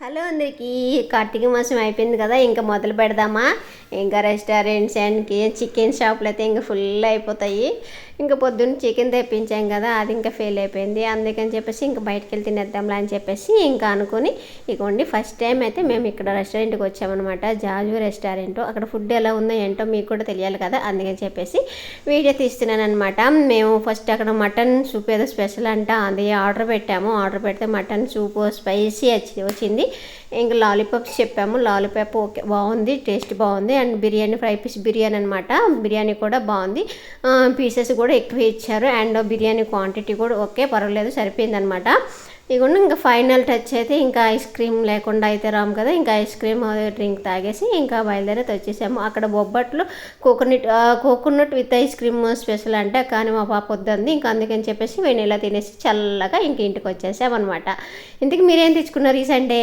Hello అందరికీ కార్తీక మాసం అయిపోయింది కదా ఇంకా మొదలు పెడదామా? ఇంకా రెస్టారెంట్స్ అండ్ చికెన్ షాపులు అయితే ఇంకా ఫుల్ అయిపోతాయి. ఇంకా పొద్దున్న చికెన్ తెప్పించాం కదా అది ఇంకా ఫెయిల్ అయిపోయింది. అందుకని చెప్పేసి ఇంకా బయటకు వెళ్ళి తినేద్దాంలా అని చెప్పేసి ఇంకా అనుకుని ఇగోండి ఫస్ట్ టైం అయితే మేము ఇక్కడ రెస్టారెంట్కి వచ్చామన్నమాట. జాజు రెస్టారెంట్ అక్కడ ఫుడ్ ఎలా ఉందో ఏంటో మీకు కూడా తెలియాలి కదా అందుకని చెప్పేసి వీడియో తీస్తున్నాను అనమాట మేము ఫస్ట్ అక్కడ మటన్ సూప్ ఏదో స్పెషల్ అంట అది ఆర్డర్ పెట్టాము. ఆర్డర్ పెడితే మటన్ సూప్ స్పైసీ వచ్చి వచ్చింది. ఇంకా లాలీపాప్స్ చెప్పాము. లాలీపాప్ ఓకే బాగుంది టేస్ట్ బాగుంది. And biryani fry piece biryani అనమాట బిర్యానీ కూడా బాగుంది. పీసెస్ కూడా ఎక్కువ ఇచ్చారు. అండ్ బిర్యానీ క్వాంటిటీ కూడా ఓకే పర్వాలేదు సరిపోయిందనమాట అనమాట ఇంకా ఫైనల్ టచ్ అయితే ఇంకా ఐస్ క్రీమ్ లేకుండా అయితే రాము కదా. ఇంకా ఐస్ క్రీమ్ డ్రింక్ తాగేసి ఇంకా బయలుదేరి వచ్చేసాము. అక్కడ బొబ్బట్లు coconut coconut with ice cream special అంటే కానీ మా పాప వద్దంది. ఇంకా అందుకని చెప్పేసి వెనీలా తినేసి చల్లగా ఇంక ఇంటికి వచ్చేసామన్నమాట. ఇంతకు మీరేం తెచ్చుకున్నారు ఈ సండే?